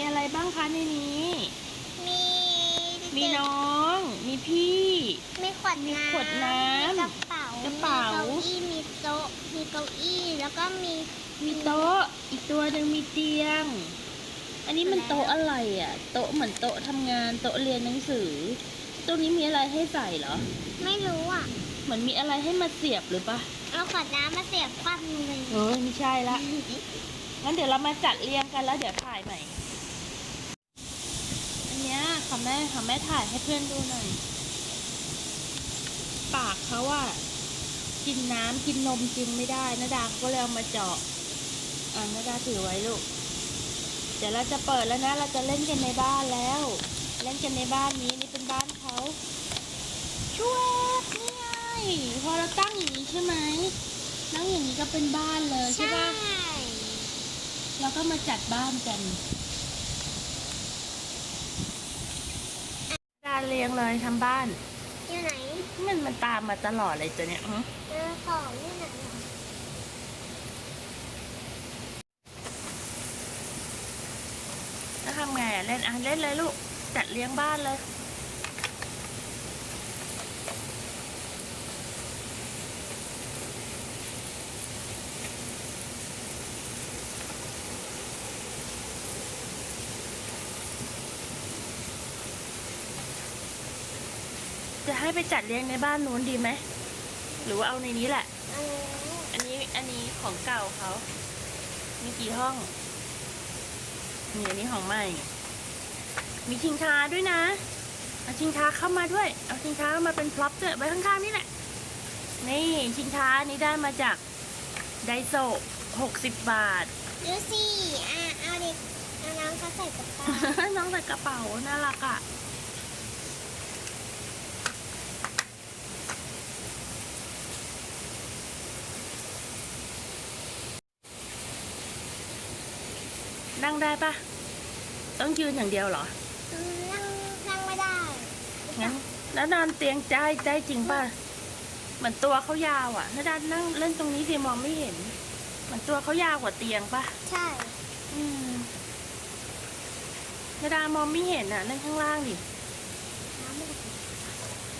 มีอะไรบ้างคะในนี้ มีมีน้อง มีพี่ มีขวดมีน้ำขวดน้ำมีกระเป๋ากระเป๋า มีเก้าอี้มีโต๊ะ มีเก้าอี้แล้วก็มี มีโต๊ะ อีกตัวหนึ่งมีเตียง อันนี้มันโต๊ะอะไรอะ โต๊ะเหมือนโต๊ะทำงาน โต๊ะเรียนหนังสือ ตรงนี้มีอะไรให้ใส่เหรอ ไม่รู้อะ เหมือนมีอะไรให้มาเสียบหรือปะเอาขวดน้ำมาเสียบคว่ำเลยเออไม่ใช่ละงั้นเดี๋ยวเรามาจัดเรียงกันแล้วเดี๋ยวถ่ายใหม่อันเนี้ย ค่ะแม่ค่ะแม่ถ่ายให้เพื่อนดูหน่อย ปากเขาอะกินน้ำกินนมจริงไม่ได้นาดาเขาก็เลยเอามาเจาะอ่านาดาถือไว้ลูก เดี๋ยวเราจะเปิดแล้วนะ เราจะเล่นกันในบ้านแล้ว เล่นกันในบ้านนี้นี่เป็นบ้านเขาช่วยนี่ไงพอเราตั้งอย่างนี้ใช่ไหมตั้งอย่างนี้ก็เป็นบ้านเลยใช่ใช่ปะแล้วก็มาจัดบ้านกัน การเรียงเลยทำบ้าน อยู่ไหนมันมันตามมาตลอดเลยตัวเนี้ยอื้อเออของอยู่ไหนอะแล้วทำไงอะเล่นอะเล่นเลยลูกจัดเลี้ยงบ้านเลย จะให้ไปจัดเลี้ยงในบ้านนู้นดีไหม หรือว่าเอาในนี้แหละ อันนี้อันนี้อันนี้ของเก่าเขา มีกี่ห้องมีอันนี้ของใหม่ มีชิงช้าด้วยนะ เอาชิงช้าเข้ามาด้วย เอาชิงช้าเข้ามาเป็นพร็อพด้วยไว้ข้างๆนี่แหละ นี่ชิงช้านี้ได้มาจากไดโซหกสิบบาท ดูสิอะเอาเด็กเอาน้องเขาใส่กระเป๋า น้องใส่กระเป๋าน่ารักอะ นั่งได้ปะต้องยืนอย่างเดียวเหรอ นั่งนั่งไม่ได้งั้นแล้วนอนเตียงใจใจจริงป่ะเหมือนตัวเขายาวอะถ้าด้านนั่งเล่นตรงนี้สิมองไม่เห็นเหมือนตัวเขายาวกว่าเตียงป่ะ ใช่ อืมนาดามองไม่เห็นอะ นั่งข้างล่างดิน้ำไม่ได้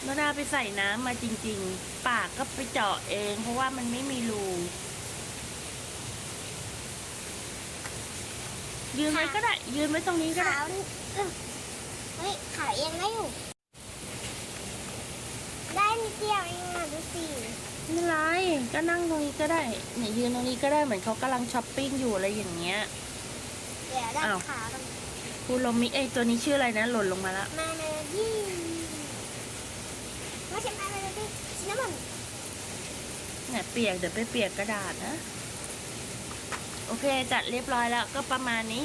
นาดาไปใส่น้ำมาจริง ๆ ปากก็ไปเจาะเอง เพราะว่ามันไม่มีรู ยืนไว้ก็ได้ ยืนไว้ตรงนี้ก็ได้ ขาวเอ้ยเฮ้ยขาวเองได้อยู่ ได้นิดเดียวเองอะดูสิไม่เป็นไรก็นั่งตรงนี้ก็ได้เนี่ยยืนตรงนี้ก็ได้เหมือนเขากำลังช้อปปิ้งอยู่อะไรอย่างเงี้ย เดี๋ยวได้อ้าว ขาวกันคูโรมิเอยตัวนี้ชื่ออะไรนะ หล่นลงมาแล้วมาเนยี่ไม่ใช่มาเนยี่ชินนามอน เนี่ยเปียกเดี๋ยวไปเปียกกระดาษนะ โอเคจัดเรียบร้อยแล้วก็ประมาณนี้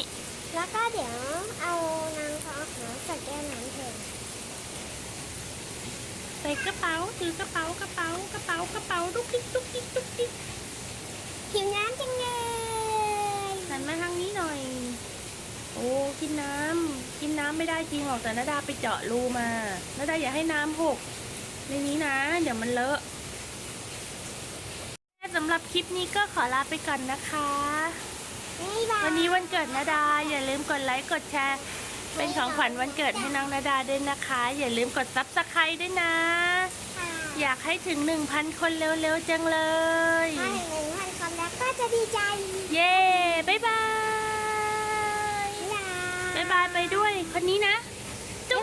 แล้วก็เดี๋ยวเอานางเขาเอาของใส่แก้วน้ำเถอะใส่กระเป๋าถือกระเป๋ากระเป๋ากระเป๋ากระเป๋าดุกดิกดุกดิกดุกดิกหิวน้ำจังเลยหันมาทางนี้หน่อย โอ้กินน้ำกินน้ำไม่ได้จริงหรอกแต่นาดาไปเจาะรูมานาดาอย่าให้น้ำหกในนี้นะ เดี๋ยวมันเลอะสำหรับคลิปนี้ก็ขอลาไปก่อนนะคะบ๊ายบาย วันนี้วันเกิดนาดา อย่าลืมกดไลค์กดแชร์ เป็นของขวัญวันเกิดให้น้องนาดาด้วยนะคะ อย่าลืมกดซับสไครต์ด้วยนะค่ะอยากให้ถึง 1,000 คนเร็วๆจังเลยถ้าถึงหนึ่งพันคนแล้วก็จะดีใจ เย้บ๊ายบายบ๊ายบายบ๊ายบายไปด้วยคนนี้นะจุ๊บ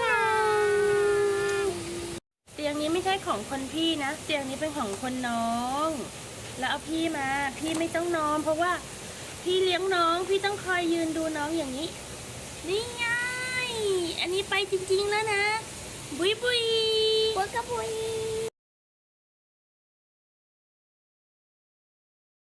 เตียงนี้ไม่ใช่ของคนพี่นะ เตียงนี้เป็นของคนน้อง แล้วเอาพี่มา พี่ไม่ต้องนอนเพราะว่า พี่เลี้ยงน้อง พี่ต้องคอยยืนดูน้องอย่างนี้ นี่ไง อันนี้ไปจริงๆแล้วนะ บุยบุย ปุยกระปุย